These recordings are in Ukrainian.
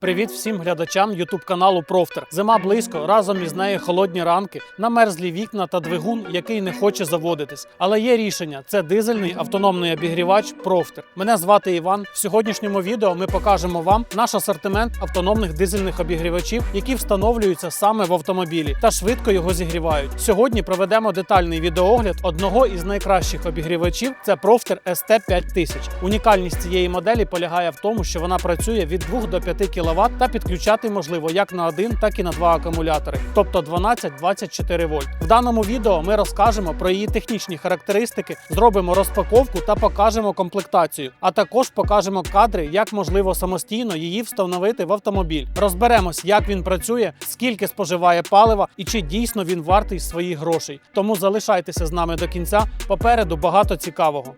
Привіт всім глядачам Ютуб каналу Профтер. Зима близько, разом із нею холодні ранки, намерзлі вікна та двигун, який не хоче заводитись. Але є рішення: це дизельний автономний обігрівач Профтер. Мене звати Іван. В сьогоднішньому відео ми покажемо вам наш асортимент автономних дизельних обігрівачів, які встановлюються саме в автомобілі та швидко його зігрівають. Сьогодні проведемо детальний відеоогляд одного із найкращих обігрівачів. Це Профтер ST 5000. Унікальність цієї моделі полягає в тому, що вона працює від 2 до 5 кВт та підключати можливо як на один, так і на два акумулятори, тобто 12-24 вольт. В даному відео ми розкажемо про її технічні характеристики, зробимо розпаковку та покажемо комплектацію. А також покажемо кадри, як можливо самостійно її встановити в автомобіль. Розберемось, як він працює, скільки споживає палива і чи дійсно він вартий своїх грошей. Тому залишайтеся з нами до кінця. Попереду багато цікавого.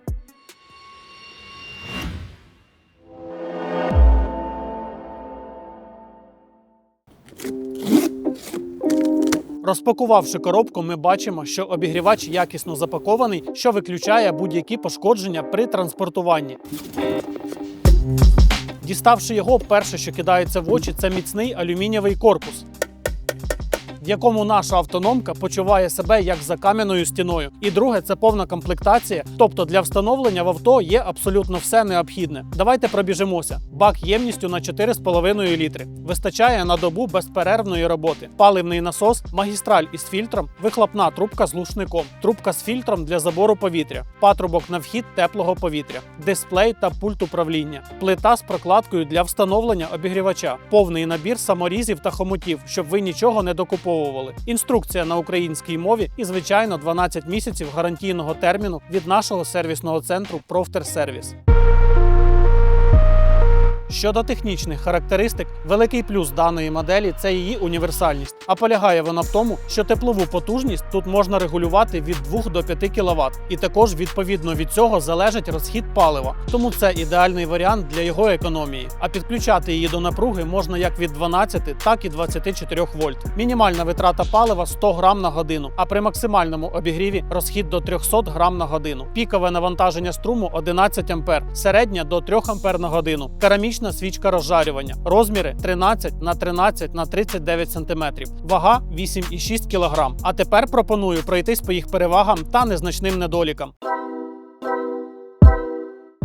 Розпакувавши коробку, ми бачимо, що обігрівач якісно запакований, що виключає будь-які пошкодження при транспортуванні. Діставши його, перше, що кидається в очі, це міцний алюмінієвий корпус. В якому наша автономка почуває себе як за кам'яною стіною. І друге це повна комплектація. Тобто для встановлення в авто є абсолютно все необхідне. Давайте пробіжимося. Бак ємністю на 4,5 літри. Вистачає на добу безперервної роботи. Паливний насос, магістраль із фільтром, вихлопна трубка з глушником, трубка з фільтром для забору повітря, патрубок на вхід теплого повітря, дисплей та пульт управління, плита з прокладкою для встановлення обігрівача, повний набір саморізів та хомутів, щоб ви нічого не докуповували. Інструкція на українській мові і, звичайно, 12 місяців гарантійного терміну від нашого сервісного центру Профтер Сервіс. Щодо технічних характеристик, великий плюс даної моделі це її універсальність. А полягає вона в тому, що теплову потужність тут можна регулювати від 2 до 5 кВт, і також відповідно від цього залежить розхід палива. Тому це ідеальний варіант для його економії. А підключати її до напруги можна як від 12, так і 24 вольт. Мінімальна витрата палива 100 грам на годину, а при максимальному обігріві розхід до 300 грам на годину. Пікове навантаження струму 11 ампер, середня до 3 ампер на годину. Керамічна свічка розжарювання. Розміри 13 на 13 на 39 см. Вага 8,6 кг. А тепер пропоную пройтись по їх перевагам та незначним недолікам.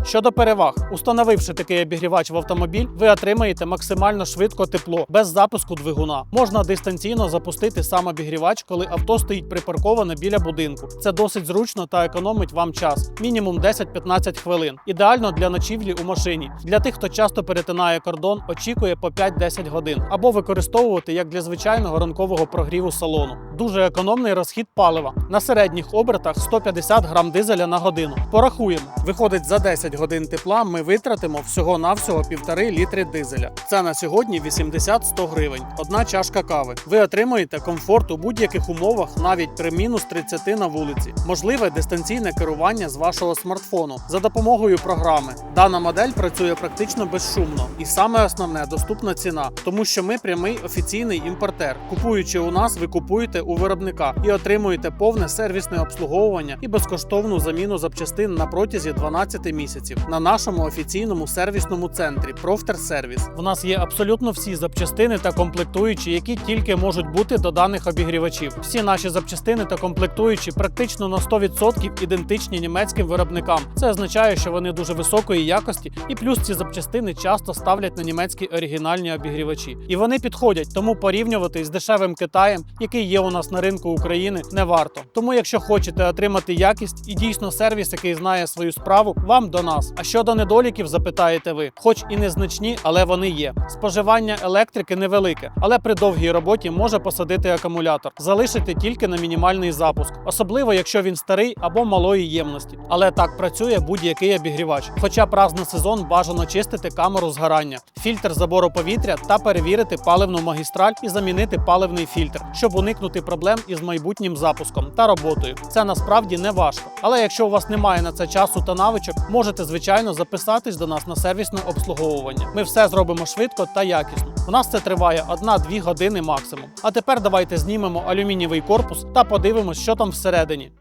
Щодо переваг, установивши такий обігрівач в автомобіль, ви отримаєте максимально швидко тепло без запуску двигуна. Можна дистанційно запустити сам обігрівач, коли авто стоїть припарковане біля будинку. Це досить зручно та економить вам час, мінімум 10-15 хвилин. Ідеально для ночівлі у машині. Для тих, хто часто перетинає кордон, очікує по 5-10 годин, або використовувати як для звичайного ранкового прогріву салону. Дуже економний розхід палива. На середніх обертах 150 грам дизеля на годину. Порахуємо, виходить за 10 годин тепла ми витратимо всього-навсього півтори літри дизеля. Це на сьогодні 80-100 гривень. Одна чашка кави. Ви отримуєте комфорт у будь-яких умовах, навіть при мінус 30 на вулиці. Можливе дистанційне керування з вашого смартфону за допомогою програми. Дана модель працює практично безшумно, і саме основне доступна ціна, тому що ми прямий офіційний імпортер. Купуючи у нас, ви купуєте у виробника і отримуєте повне сервісне обслуговування і безкоштовну заміну запчастин на протязі 12 місяців на нашому офіційному сервісному центрі Профтер Сервіс. В нас є абсолютно всі запчастини та комплектуючі, які тільки можуть бути до даних обігрівачів. Всі наші запчастини та комплектуючі практично на 100% ідентичні німецьким виробникам. Це означає, що вони дуже високої якості, і плюс ці запчастини часто ставлять на німецькі оригінальні обігрівачі. І вони підходять, тому порівнювати з дешевим Китаєм, який є у нас на ринку України, не варто. Тому, якщо хочете отримати якість і дійсно сервіс, який знає свою справу, вам до нас. А щодо недоліків, запитаєте ви, хоч і незначні, але вони є. Споживання електрики невелике, але при довгій роботі може посадити акумулятор, залишити тільки на мінімальний запуск, особливо якщо він старий або малої ємності. Але так працює будь-який обігрівач. Хоча б сезон бажано чистити камеру згорання, фільтр забору повітря та перевірити паливну магістраль і замінити паливний фільтр, щоб уникнути проблем із майбутнім запуском та роботою. Це насправді не важко. Але якщо у вас немає на це часу та навичок, можете звичайно записатись до нас на сервісне обслуговування. Ми все зробимо швидко та якісно. У нас це триває 1-2 години максимум. А тепер давайте знімемо алюмінієвий корпус та подивимось, що там всередині.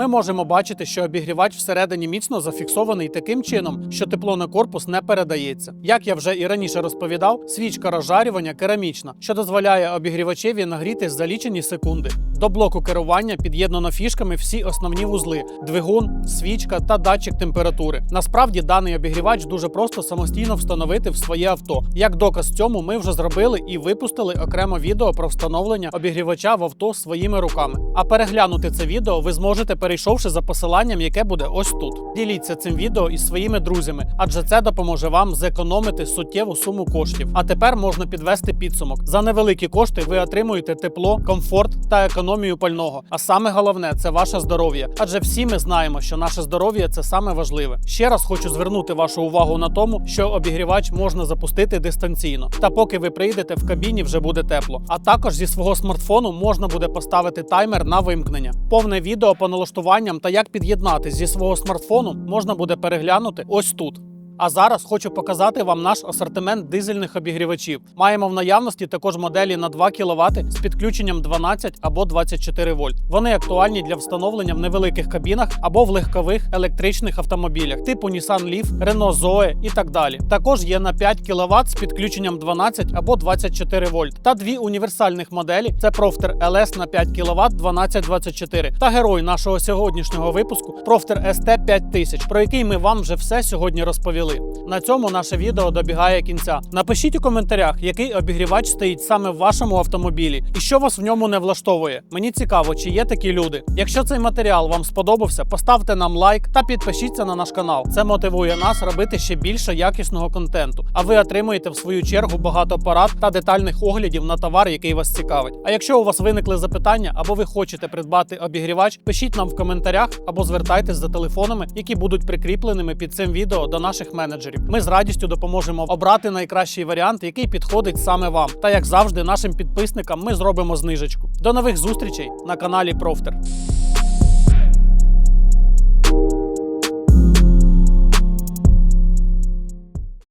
Ми можемо бачити, що обігрівач всередині міцно зафіксований таким чином, що тепло на корпус не передається. Як я вже і раніше розповідав, свічка розжарювання керамічна, що дозволяє обігрівачеві нагрітись за лічені секунди. До блоку керування під'єднано фішками всі основні вузли: двигун, свічка та датчик температури. Насправді даний обігрівач дуже просто самостійно встановити в своє авто. Як доказ цьому, ми вже зробили і випустили окремо відео про встановлення обігрівача в авто своїми руками. А переглянути це відео ви зможете, перейшовши за посиланням, яке буде ось тут. Діліться цим відео із своїми друзями, адже це допоможе вам зекономити суттєву суму коштів. А тепер можна підвести підсумок. За невеликі кошти ви отримуєте тепло, комфорт та економію пального. А саме головне це ваше здоров'я. Адже всі ми знаємо, що наше здоров'я це саме важливе. Ще раз хочу звернути вашу увагу на тому, що обігрівач можна запустити дистанційно. Та поки ви прийдете в кабіні, вже буде тепло. А також зі свого смартфону можна буде поставити таймер на вимкнення. Повне відео по налаштуванням та як під'єднати зі свого смартфону можна буде переглянути ось тут. А зараз хочу показати вам наш асортимент дизельних обігрівачів. Маємо в наявності також моделі на 2 кВт з підключенням 12 або 24 вольт. Вони актуальні для встановлення в невеликих кабінах або в легкових електричних автомобілях, типу Nissan Leaf, Renault Zoe і так далі. Також є на 5 кВт з підключенням 12 або 24 вольт. Та дві універсальних моделі: це Profter LS на 5 кВт 1224 та герой нашого сьогоднішнього випуску Profter ST 5000, про який ми вам вже все сьогодні розповіли. На цьому наше відео добігає кінця. Напишіть у коментарях, який обігрівач стоїть саме в вашому автомобілі і що вас в ньому не влаштовує. Мені цікаво, чи є такі люди. Якщо цей матеріал вам сподобався, поставте нам лайк та підпишіться на наш канал. Це мотивує нас робити ще більше якісного контенту. А ви отримуєте в свою чергу багато порад та детальних оглядів на товар, який вас цікавить. А якщо у вас виникли запитання або ви хочете придбати обігрівач, пишіть нам в коментарях або звертайтесь за телефонами, які будуть прикріпленими під цим відео до наших менеджерів. Ми з радістю допоможемо обрати найкращий варіант, який підходить саме вам. Та як завжди, нашим підписникам ми зробимо знижечку. До нових зустрічей на каналі Профтер.